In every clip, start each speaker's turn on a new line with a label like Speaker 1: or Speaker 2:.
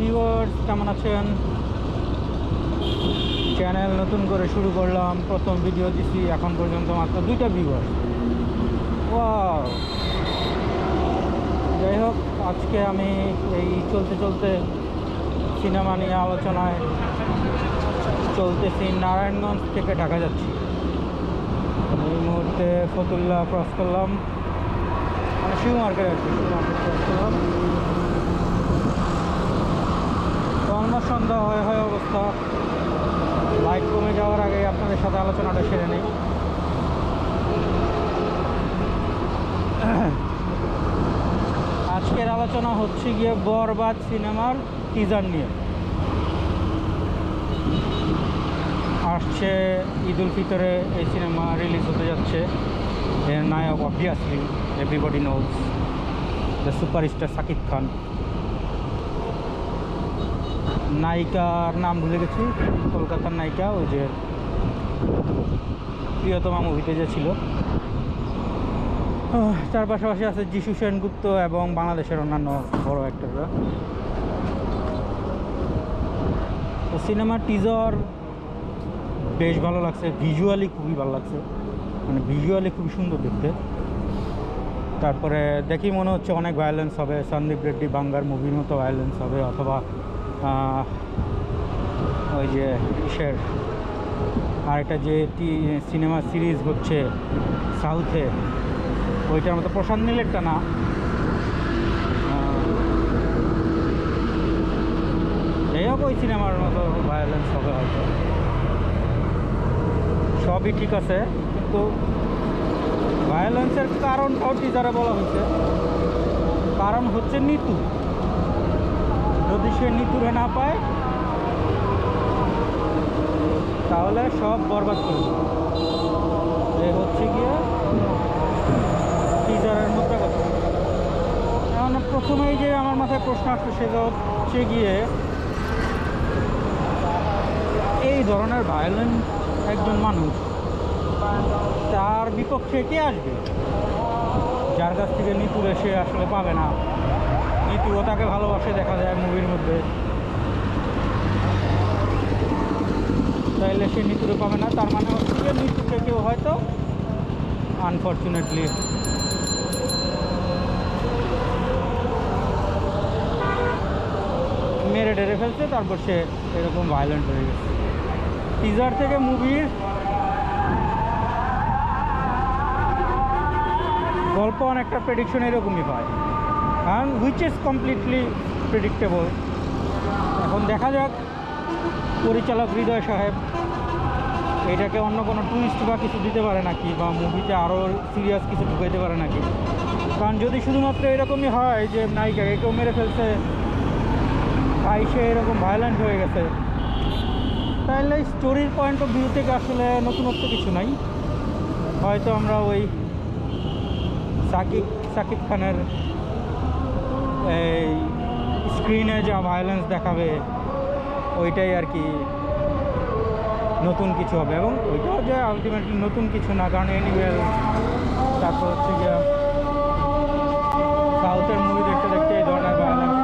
Speaker 1: Viewers কেমন আছেন? Channel নতুন করে শুরু করলাম, প্রথম ভিডিও দিছি, এখন পর্যন্ত মাত্র দুইটা ভিউয়ার্স ওয়াও যাই হোক, আজকে আমি এই চলতে চলতে সিনেমা নিয়ে আলোচনায় চলতেছি নারায়ণগঞ্জ থেকে ঢাকা যাচ্ছি। এই মুহূর্তে ফতুল্লা ক্রস করলাম। মানে Shiv market Shiv market cross করলাম তো অলমোস্ট সন্ধ্যা হয়ে হয়ে অবস্থা। লাইট কমে যাওয়ার আগে আপনাদের সাথে আলোচনাটা সেরে নেই। আজকের আলোচনা হচ্ছে গিয়ে বরবাদ সিনেমার টিজার নিয়ে। আসছে ঈদ উল ফিতরে এই সিনেমা রিলিজ হতে যাচ্ছে। এর নায়ক obviously everybody knows the superstar Shakib Khan. নায়িকার নাম ভুলে গেছি। কলকাতার নায়িকা, ওই যে প্রিয়তমা মুভিতে যে ছিল। তার পাশাপাশি আছে যিশু সেনগুপ্ত এবং বাংলাদেশের অন্যান্য বড় অ্যাক্টররা তো সিনেমার টিজার বেশ ভালো লাগছে। ভিজুয়ালি খুবই ভালো লাগছে। মানে ভিজুয়ালি খুবই সুন্দর দেখতে। তারপরে দেখি মনে হচ্ছে অনেক ভায়োলেন্স হবে। সন্দীপ রেড্ডি বাঙ্গার মুভির মতো ভায়োলেন্স হবে, অথবা ওই যে ইসের আরেকটা যে সিনেমা সিরিজ হচ্ছে সাউথে, ওইটার মতো প্রশান্ত নীলেরটা না? যাই হোক, ওই সিনেমার মতো ভায়োলেন্স হবে হয়তো। সবই ঠিক আছে, কিন্তু ভায়োলেন্সের কারণটাও টিজারে বলা হয়েছে। কারণ হচ্ছে নিতু। যদি সে নিতুরে না পায়, তাহলে সব বরবাদ করবে এই হচ্ছে গিয়ে টিজারের মধ্যে কথা। এখন প্রথমেই যে আমার মাথায় প্রশ্ন আসছে সেটা হচ্ছে গিয়ে এই ধরনের ভায়োলেন্ট একজন মানুষ, তার বিপক্ষে কে আসবে? যার কাছ থেকে নিতুরে সে আসলে পাবে না। নিতুও তাকে ভালোবাসে দেখা যায় মুভির মধ্যে। তাইলে সে নিতুরে পাবে না, তার মানে হচ্ছে নিতুকে কেউ হয়তো আনফর্চুনেটলি মেরে ডেরে ফেলছে, তারপর সে এরকম ভায়োলেন্ট হয়ে গেছে। টিজার থেকে মুভির গল্প অনেকটা প্রেডিকশন এরকমই হয়। কারণ হুইচ ইজ কমপ্লিটলি প্রেডিক্টেবল এখন দেখা যাক, পরিচালক হৃদয় সাহেব, এটাকে অন্য কোনো টুইস্ট বা কিছু দিতে পারে নাকি, বা মুভিতে আরও সিরিয়াস কিছু ঢুকাইতে পারে নাকি? কারণ যদি শুধুমাত্র এরকমই হয় যে নায়িকাকে কেউ মেরে ফেলছে ভাই সে এরকম ভায়োলেন্ট হয়ে গেছে, তাহলে স্টোরির পয়েন্ট অফ ভিউ থেকে আসলে নতুনত্ব কিছু নাই। হয়তো আমরা ওই সাকিব সাকিব খানের এই স্ক্রিনে যা ভায়োলেন্স দেখাবে ওইটাই আর কি নতুন কিছু হবে। এবং ওইটাও যে আলটিমেটলি নতুন কিছু না কারণ অ্যানিমেল তারপর হচ্ছে গিয়ে সাউথের মুভি দেখতে দেখতে এই ধরনের ভায়োলেন্স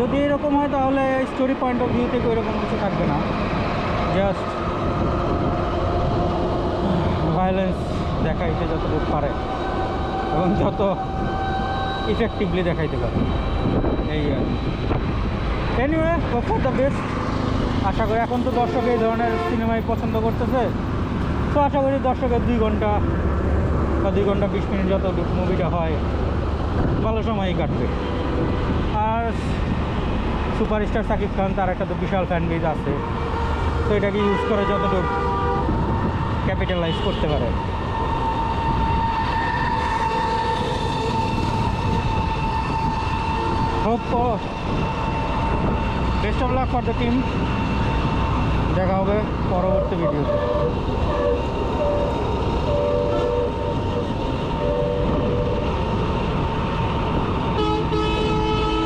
Speaker 1: যদি এরকম হয় তাহলে স্টোরি পয়েন্ট অফ ভিউ থেকে ওইরকম কিছু থাকবে না। জাস্ট ভায়োলেন্স দেখাইতে যতটুকু পারে এবং যত ইফেক্টিভলি দেখাইতে পারে। এই আর এনিওয়ে ফর দ্য বেস্ট আশা করি এখন তো দর্শক এই ধরনের সিনেমাই পছন্দ করতেছে। তো আশা করি দর্শকের দুই ঘণ্টা বা দুই ঘণ্টা বিশ মিনিট যত মুভিটা হয়, ভালো সময়ই কাটবে। আর সুপারস্টার সাকিব খান, তার একটা তো বিশাল ফ্যান বেজ আছে। তো এটাকে ইউজ করে যতটুকু ক্যাপিটালাইজ করতে পারে। Best of luck for the team দেখা হবে পরবর্তী ভিডিওতে